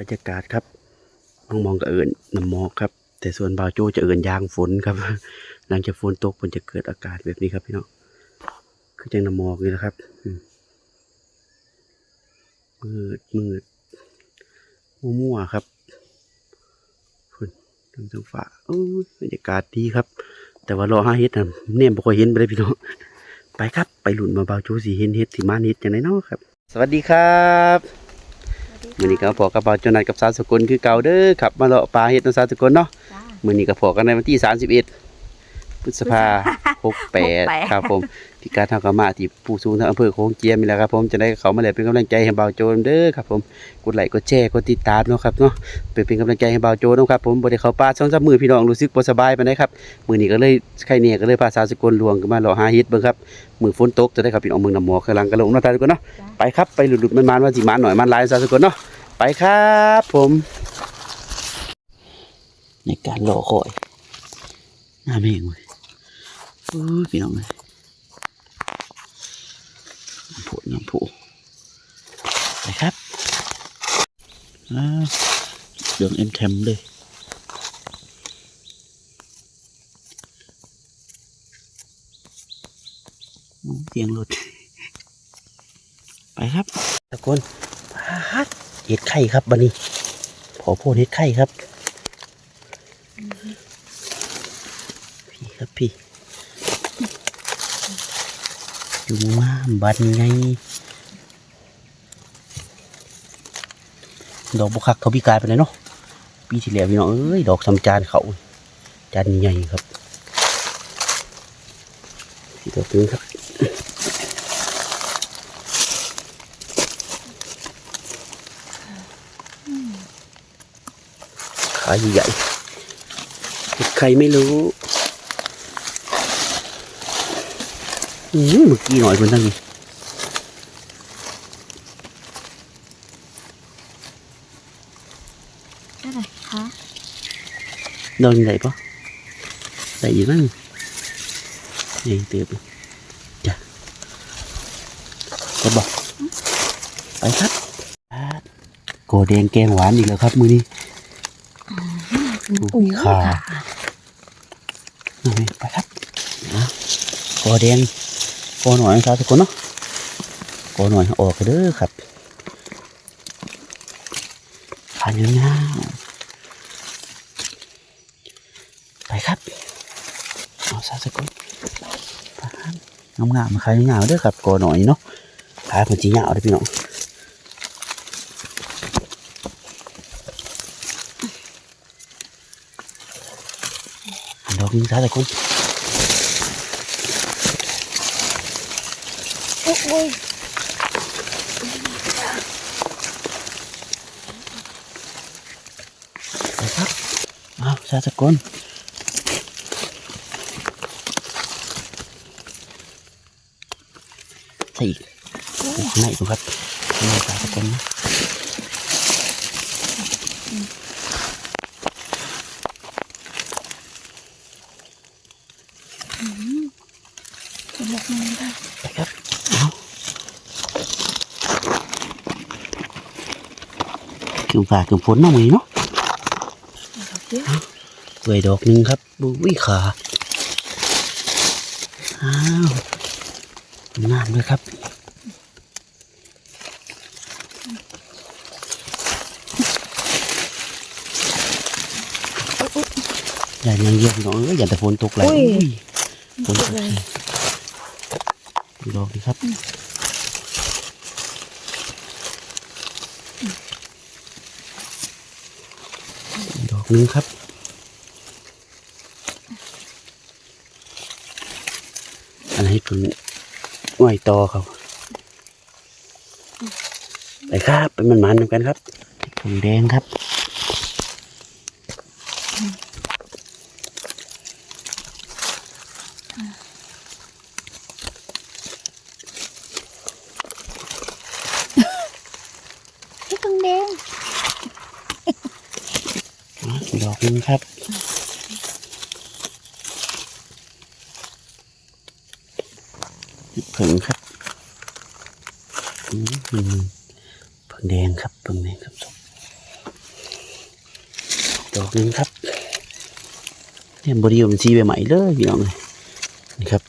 รรยากาศครับมองมองก็เอิญน้ำหมอกครับ แต่ส่วนบาวโจจะเอิญยางฝนครับ หลังจากฝนตกมันจะเกิดอากาศแบบนี้ครับพี่น้องคือจังน้ำหมอกนี่นะครับอืมมืดมืดมั่วๆครับคุณทางทางฝ่าโอ้บรรยากาศดีครับ แต่ว่ารอห้าเฮ็ดนะเนี่ยบ่ค่อยเห็นไปเลยพี่น้องไปครับ ไปหลุนมาบาวโจสีเห็นเฮ็ดที่มาเฮ็ดจังไดเนาะครับ สวัสดีครับ มื่อนี้ก็พอกับเบาเจานัดกับสาวสกุลคือเก่าเด้อครับมาเลาะปลาเฮ็ดน้ำสาวสกุลเนาะจ้ามื่อนี้ก็พอกันในวันที่ 31พฤษภาหกแปด68ครับผม ที่การทำกรรมาที่ผู้สูงทางอำเภอโขงเจียมนี่แหละครับผมจะได้เขามาเลยเป็นกำลังใจให้เบาโจนเด้อครับผมกดไลค์กดแชร์กดติดตามเนาะครับเนาะเป็นเป็นกำลังใจให้เบาโจนนะครับผมบ่ได้เขาป่าสองสามมือพี่น้องรู้สึกสบายปนใดครับมือนี้ก็เลยใครเนี่ยก็เลยพาสาวสกุลลวงกันมาเลาะหาฮ็ดเบิ่งครับมือฝนตกจะได้ครับพี่น้องเมืองน้ำหมอกกำลังกระลงเนาะทานทุกคนเนาะไปครับไปหลุดๆมันมันๆว่าสิมันหน่อยมันลายสาวสกุลเนาะไปครับผมในการรอคอยน้าแม่งเลยโอ้ยพี่น้องเลยน้ำ ผุน้ำผุไปครับเดืองเอ็มแทมเลยเสียงรถไปครับตะโกนพัดเห็ดไข่ครับบันนี้ พอโพดเห็ดไข่ครับ พี่ครับพี่ อยู่มาบัดไงดอกบุคักเขาพิการไปเลยเนาะปีที่แล้วพี่น้องเอ้ยดอกสำจานเขาจานใหญ่ครับพี่ดอกนี้ครับขาใหญ่ใครไม่รู้ อืมเมื่อกี้หน่อยคนทั้งนี้ได้ไหนคะโดนใหญ่ปะใหญ่อยู่นั่นใหญ่เติบอยู่จ้ะจะบอกไปครับโกแดงแกงหวานอีกแล้วครับมือนี้อุ้ยขาเอาไปไปครับนะโกแดง โกหน่อยครับทุกคนเนาะโกหน่อยออกเด้อครับขาเงาๆไปครับเอาซะสักคนไปครับงามๆมขายเงาๆเด้อครับโกหน่อยเนาะขาเป็นจีเงาเลยพี่น้องดอกนี้ซะสักคน โอ้ยไปครับเอาซะสักคนใส่อีกข้างในดูครับข้างในซะสักคนนะ เป็นแบบนี้ได้ ไปครับเอา เกี่ยวฝาเกี่ยวฝนเนาะมือนี้เนาะดอกเดียวยดอกหนึ่งครับดูวิขาอ้าวงามเลยครับอย่ายังเยี่ยมน้องเอ้ยอย่าแต่ฝนตกไหลยฝนตกเลยดูดอกดีครับดอก หนึงครับ อันนี้คือไหวตอเขาไปครับ เปมันมันๆกันครับผงแดงครับ ที่ตรงแดง อะดอกหนึงครับ ผงครับอืมผงแดงครับผงแดงครับดอกหนึงครับเนี่ยบริวมันซีใบใหม่เลยพี่น้องเลยนี่ครับ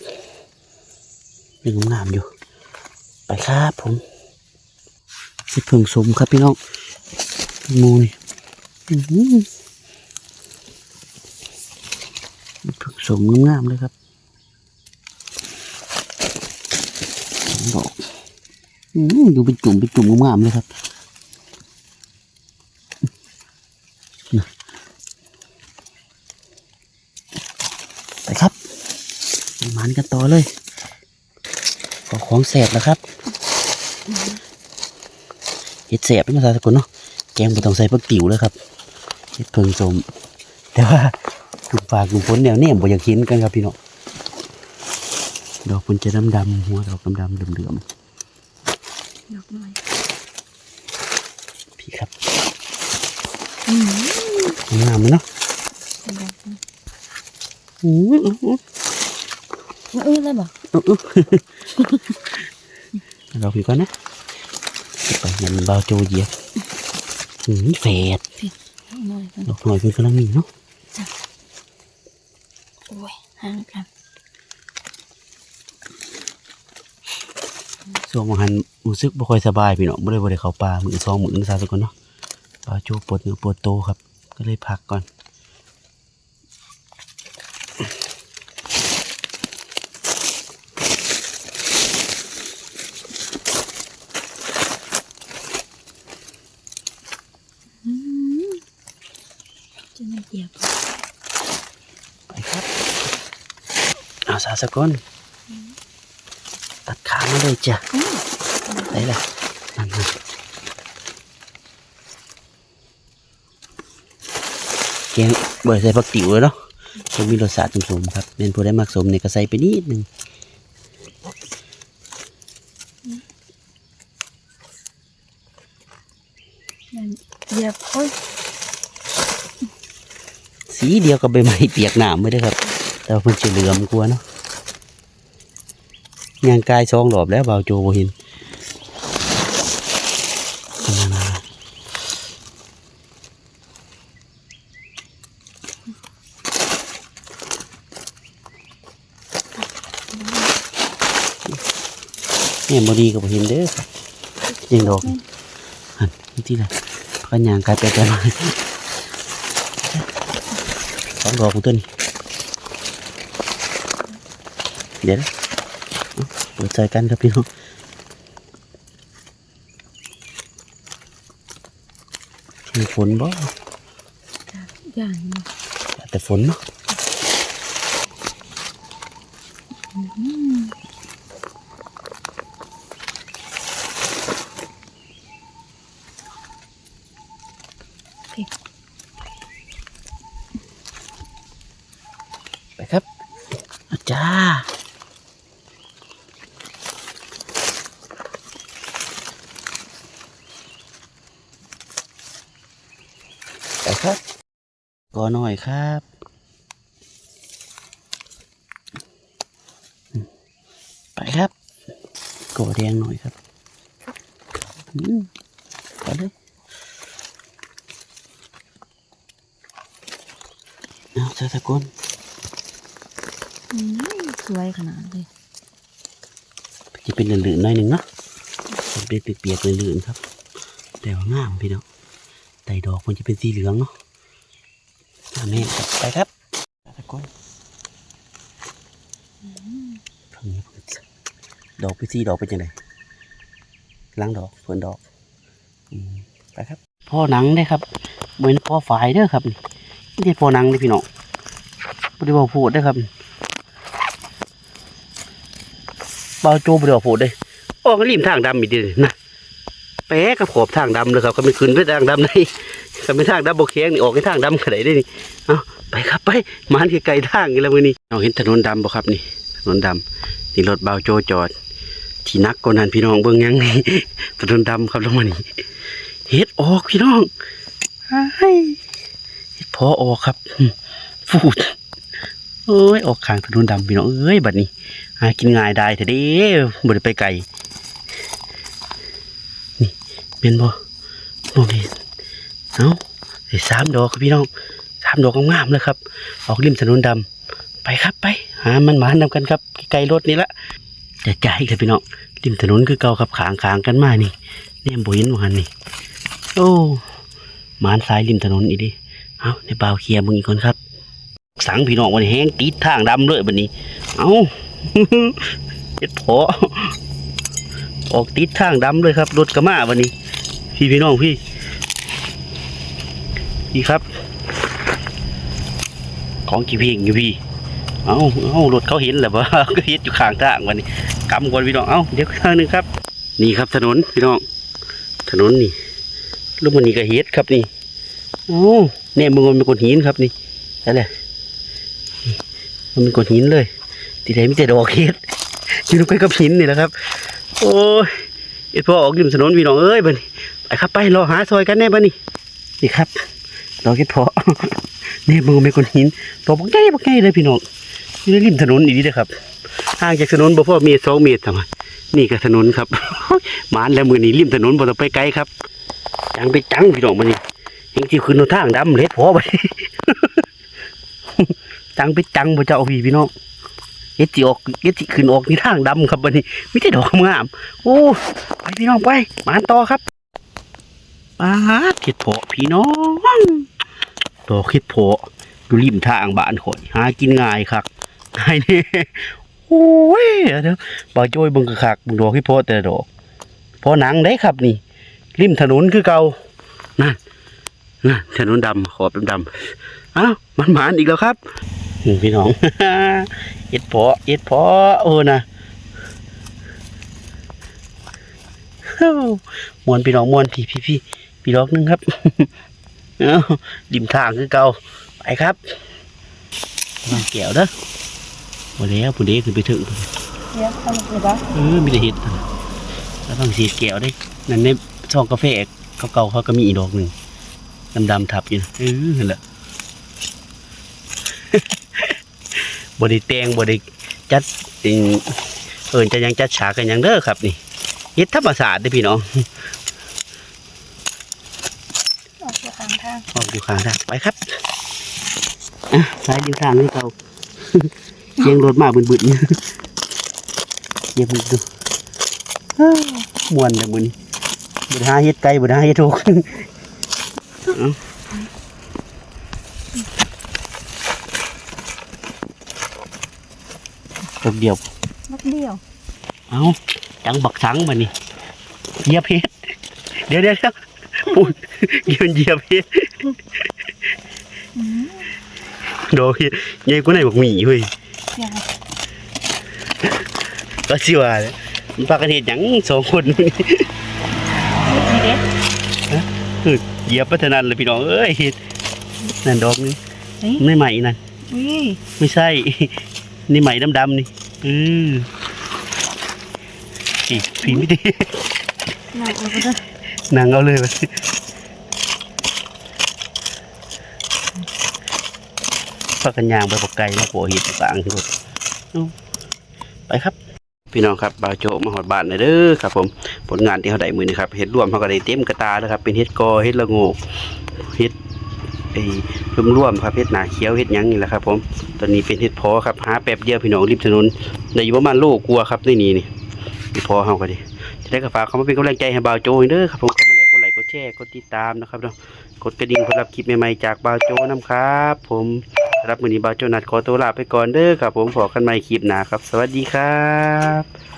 ยังงามอยู่ ไปครับผมเห็ดเพิ่งสมครับพี่น้องหมูนี่อื้อหือเห็ดเพิ่งสมงามเลยครับสอง ดอกอื้อหือดูเป็นจุ่มเป็นจุ่มงามเลยครับไปครับมันกันต่อเลย ขอของแสบแล้วครับเห็ดแสบเป็นภาษาสกุลเนาะแกงไม่ต้องใส่ผักติ๋วเลยครับเห็ดเพิงสมแต่ว่าลุงฝากลุงฝนแนวเนี่ยบ่อยากเห็นกันครับพี่น้อง ดอกมันจะดำๆหัวดอกดำๆเหลื่อมดอกน้อยพี่ครับงามเลยเนาะอกน้อยอื้ออืออื้อมาอื้อเลยบอื้ออื้อเราพี่ก่อนนะไปยันเบาโจเยียบหืมแฝดดอกหน่อยเป็นกำลังมีเนาะโอ้ยห่างกัน ช่วงวันหันรู้สึกบ่ค่อยสบายพี่น้องบ่ได้บ่ได้เข้าป่ามื้อสองมื้อนึงซะสักคนเนาะปลาโจปวดเนื้อปวดโตวครับ ก็เลยพักก่อนอืมจะไม่เหยียบไปครับ เอาซะสักคนตัดขา มาเลยจ้ะอืมได้ละนั่นน่ะแกงบ่ได้ใส่ผักติ๋วเลยเนาะต้องมีรสชาติสมๆครับแม่นผู้ได้มักสมเนี่ยก็ใส่ไปนิดนึงนั่นเหยียบโอ้ยสีเดียวกับใบไม้เปียกน้ำไม่ได้อครับ แต่ว่ามันจะเหลือมกลัวาเนาะ ยางกายซองหลอบแล้วเบาโจบ่เห็นเนี่ยบดีกับห็นเด้อยังดอกหันที่ละพันยางกายไปกันมาสองดอกของต้นเดี๋ยวนะ เอาเปิดใจกันครับพี่น้องมีฝนบ่อย่างนี้แต่ฝนเนาะ โอเค ไปครับอาจ้าไป ครับก็หน่อยครับอืมไปครับกอแดงหน่อยครับอืมไปเลยเอาเจ้าตะโกนอืมสวยขนาดเลยจะเป็นเหลืองๆหน่อยหนึ่งเนาะมันเป็นเปียกๆเหลืองๆครับ แต่ว่างามพี่น้อง ไต่ดอกมันจะเป็นสีเหลืองเนาะอันนี้ครับไปครับตะโกนเพิ่งนี้เพิ่งดอกไปสีดอกเป็นยังไงล้างดอกเพื่อนดอกอืมไปครับพ่อหนังได้ครับเหมือนพ่อฝายเด้อครับนี่ไม่ใช่พ่อหนังเลยพี่น้องไม่ได้บอกพูดเด้อครับเบาโจบเดียวโผล่เลยออกริมทางดำอีกเดีนะ แป๊ะกับขอบทางดำเลยครับก็ไม่ขึ้นไปทางดำในก็ไม่ทางดำบกแข้งนี่ออกไปทางดำขนาดได้นี่เอาไปครับไปมาที่ไกลทางนี่แล้วมือนี้เราเห็นถนนดำบ่ครับนี่ถนนดำนี่รถเบาโจจอด ที่นักกว่านั้นพี่น้องเบิ่งยังนี่ถนนดำครับลงมานี่เฮ็ดออกพี่น้องไอ้เฮ็ดพอออกครับฟูดเอ้ยออกข้างถนนดำพี่น้องเอ้ยบัดนี้หากินง่ายได้แต่เด้บ่ได้ไปไกล นี่แม่นบ่บ่แม่นเอ้าได้สามดอกครับพี่น้องสามดอกงามๆเลยครับ ออกริมถนนดำไปครับไป หามันหมานำกันครับไกลรถนี่ละจะจ่ายครับพี่น้องริมถนนคือเก่าครับขางขางกันมานี่เนี่ยบ่เห็นว่าหันนี่โอ้หมานสายริมถนนอีดิเอาในเบ่าเคลียร์มึงอีกคนครับ สังพี่น้องวันแห้งติดทางดำเลยบัดนี้ เอาเจ็ดพอออกติดทางดำเลยครับรถกระมาวันนี้ พี่พี่น้องพี่พี่ครับ ของกี่เพียงอยู่พี่เอาเอารถเขาเห็นแหละว่าก็เห็นอยู่ข้างทางวันนี้กำก่อนพี่น้องเอาเดี๋ยวข้างนึงครับ นี่ครับถนนพี่น้อง ถนนนี่ลูกมันนี่ก็เฮ็ดครับนี่โอ้เนี่ยมึงมันเป็นก้อนหินครับนี่นั่นแหละมันเป็นก้อนหินเลยทีไหนมีแต่ดอกเฮ็ดอยู่ลงไปกับหินนี่แหละครับ โอ้ยเอ็ดพอออกริมถนนพี่น้องเอ้ยบัดนี้ ไปครับไปรอหาซอยกันแน่บัดนี้นี่ครับดอกเฮ็ดพอเนี่ยมึงเป็นก้อนหินตัวบักใหญ่บักใหญ่เลยพี่น้องอยู่ในริมถนนอีนี่เด้อครับห่างจากถนนบ่พอเมตรสองเมตรทำไมนี่ก็ถนนครับหมานแล้วมือนี้ริมถนนบ่ต้องไปไกลครับจังไปจังพี่น้องมันนี่เฮงที่ขึ้นอทางดำเล็ดพอไปจังไปจังบ่เจ้าพี่พี่น้องเฮ็ดสิออกเฮ็ดสิขึ้นออกนี่ทางดำครับบัดนี้มีแต่ดอกงามโอ้ไปพี่น้องไปหมานต่อครับ ปาดเฮ็ดเพาะพี่น้องดอกเฮ็ดเพาะอยู่ริมทางบ้านข่อยหากินง่ายคักง่ายนี่โอ้ยเดี๋ยวบ่าวโจ้ยเบิ่งคักบิ่งดอกเฮ็ดเพแต่ดอกพอหนังได้ครับนี่ ริมถนนคือเก่านั่นนั่นถนนดำขอบดำๆอ้าวมันหมานอีกแล้วครับพี่น้องเอ็ดพอเอ็ดพอโอ้นะมวนพี่น้องมวนพี่พี่พี่ พี่ดอกหนึงครับเอ้าริมทางคือเก่าไปครับมาแก้วเด้อวันนี้ผู้เด็กขึ้นไปถึงเดี๋ยวทำอะไรบ้างเออมีแต่เห็ดนั่นน่ะแล้วต้องสีแก้วได้นั่นในช่องกาแฟเขาเก่าๆเขาก็มีอีกดอกหนึ่งดำๆทับอยู่นะเออนั่นแหละบไดิแตงบไดิจัดเอิ่งเอินจะยังจัดฉากกันหยังเด้อครับนี่เฮ็ดธรรมศาสตร์เด้อพี่น้อง ออกจาก ทางทางออกอยู่ข้างทางไปครับอะสายอยู่ทางให้เขาเยียงรถมาบึนๆเยียงบึนดูอ้าวม่วนเลยมือนี้บุญหาเฮ็ดไก่บุญหาเฮ็ดถูกเอาแป๊บเดียวนักเดียว เอาจังบักสังมานี่เหยียบเฮ็ดเดี๋ยวเดี๋ยว เดี๋ยวปุ่นยืนเหยียบเฮ็ดอืมโดยใหญ่กว่าไหนบักหมี่เว้ยอย่าก็สิว่าเลยมันพากันเฮ็ดหยังสองคนนี่มีเด็ดคือเหยียบไปเท่านั้นเลยพี่น้องเอ้ยเฮ็ดนั่นดอกนึงเฮ้ยไม่ใหม่นั่นอุ้ยไม่ใช่ นี่ใหม่ดำๆนี่เออพี่พี่ไม่ได้หนักเลยก็ได้ นางเอาเลยไปพากันยางไปปกไก่มาโผล่ห็ดต่างทุกคนเอาไปครับ พี่น้องครับบาวโจมาหอดบานเลยเด้อครับ ผม ผลงานที่เขาได้มือนะครับเห็ดรวมเขาก็ได้เต็มกระตาแล้วครับ เป็นเห็ดกอเห็ดละงกเห็ดไอ้รวมๆครับเห็ดหนาเขียวเห็ดยังนี่แหละครับ ผม ตอนนี้เป็นเห็ดพอครับหาแป๊บเดียวพี่น้องริมถนนได้อยู่ประมาณโลกลัวครับนี่นี่นี่เห็ดพอเขาก็ดีจะได้ก็ฝากเขามาเป็นกำลังใจให้บ่าวโจเด้อครับผม แชร์ กดติดตามนะครับเนาะ กดกระดิ่งเพื่อรับคลิปใหม่ๆจากบ่าวโจนะครับ ผมรับมือนี้บ่าวโจนัดขอตัวลาไปก่อนเด้อครับ ผมขอกันใหม่คลิปหน้าครับ สวัสดีครับ